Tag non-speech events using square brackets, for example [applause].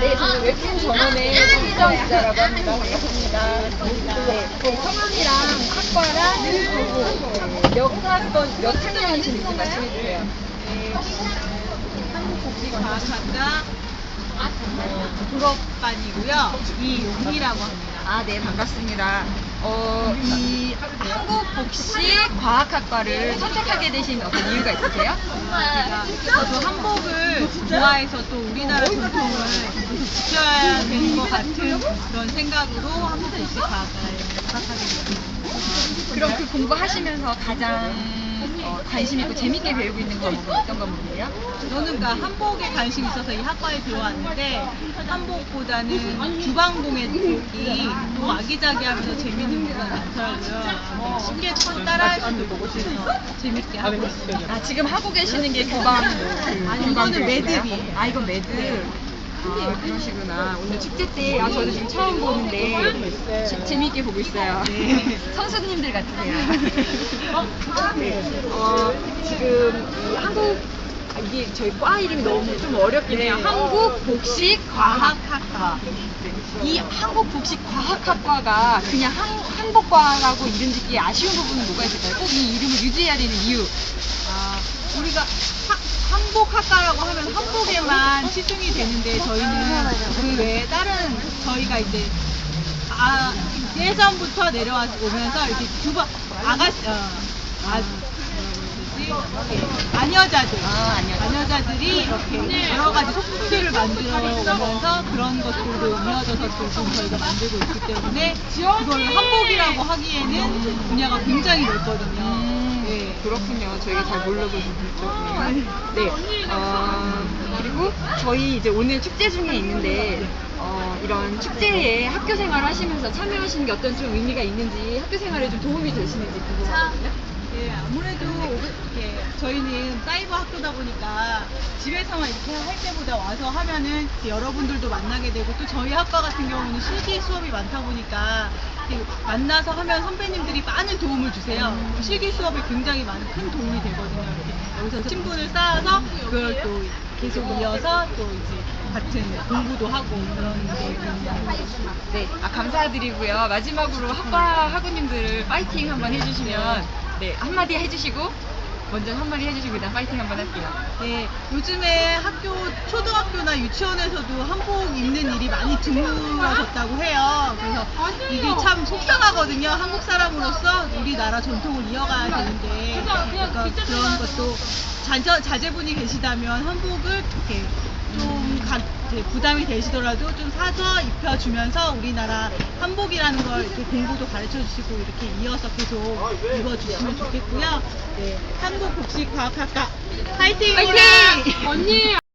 네, 저는 웹툰 전원의 신정 기자라고 합니다. 반갑습니다. 네, 네, 성함이랑 학과랑 그리고 역사학번 몇 학년인지 좀 말씀해 주세요. 네, 한국국제과학학과 어, 졸업반이고요. 이용희라고 합니다. 아, 네, 반갑습니다. 어, 이 한국복식과학학과를 선택하게 되신 어떤 이유가 있으세요? 제가 저도 한복을 좋아해서 또 우리나라 전통을 지켜야 되는 것 같은 그런 생각으로 한국국제과학과에 입학하게 되었습니다. 그럼 그 공부하시면서 가장 어, 관심 있고 재밌게 배우고 있는 과목은 어떤 과목이에요? 저는 그러니까 한복에 관심이 있어서 이 학과에 들어왔는데 한복보다는 주방공예 쪽이 더 아기자기하면서 재밌는 부분이 많더라고요. 쉽게 또 따라할 수도 있고 그래서 재밌게 하고 있습니다. 아, 지금 하고 계시는 게 교방. 아니, 이거는 매듭이에요. 아, 이건 매듭. 아, 그러시구나. 오늘 축제 때, 아, 저도 지금 처음 보는데, 지- 재미있게 보고 있어요. 네. [laughs] 선수님들 같으세요. [laughs] 네. 어, 지금 이 한국, 아, 이게 저희 과 이름이 너무 좀 어렵긴 해요. 네. 한국 복식 과학학과. 이 한국 복식 과학학과가 그냥 한, 한복과라고 이름 짓기 아쉬운 부분은 뭐가 있을까요? 꼭 이 이름을 유지해야 되는 이유. 아, 우리가 하- 한복학과라고 하면 한복에만 치중이 되는데 저희는 그 외에 다른 저희가 이제 아 예전부터 내려와서 오면서 이렇게 두번 아가씨 어, 아 뭐라고 되지? 이렇게 아녀자들 아, 아녀자들. 아녀자들이 이렇게 여러 가지 소품들을 만들어 오면서 그런 것들도 이어져서 좀 저희가 만들고 있기 때문에 그걸 한복이라고 하기에는 분야가 굉장히 넓거든요. 음, 네. 그렇군요. 저희가 잘 모르고 있었군요. 네. 어, 그리고 저희 이제 오늘 축제 중에 있는데, 어, 이런 축제에 학교 생활 하시면서 참여하시는 게 어떤 좀 의미가 있는지, 학교 생활에 좀 도움이 되시는지 궁금하거든요. 예, 아무래도 이렇게 저희는 사이버 학교다 보니까 집에서만 이렇게 할 때보다 와서 하면은 이렇게 여러분들도 만나게 되고 또 저희 학과 같은 경우는 실기 수업이 많다 보니까 이렇게 만나서 하면 선배님들이 많은 도움을 주세요. 그 실기 수업에 굉장히 많은 큰 도움이 되거든요. 이렇게 여기서 친분을 쌓아서 그걸 또 계속 이어서 또 이제 같은 공부도 하고 그런 게 네. 아, 감사드리고요. 마지막으로 학과 학우님들 파이팅 한번 해주시면, 네, 한마디 해주시고, 먼저 한마디 해주시고, 일단 파이팅 한번 할게요. 네, 요즘에 학교, 초등학교나 유치원에서도 한복 입는 일이 많이 드물어졌다고 해요. 그래서 이게 참 속상하거든요. 한국 사람으로서 우리나라 전통을 이어가야 되는데, 그러니까 그런 것도 자제, 자제분이 계시다면 한복을 이렇게 좀 가, 부담이 되시더라도 좀 사서 입혀주면서 우리나라 한복이라는 걸 이렇게 공부도 가르쳐 주시고 이렇게 이어서 계속 입어주시면 좋겠고요. 네, 한국복식과학학과 파이팅입니다. 파이팅! 언니!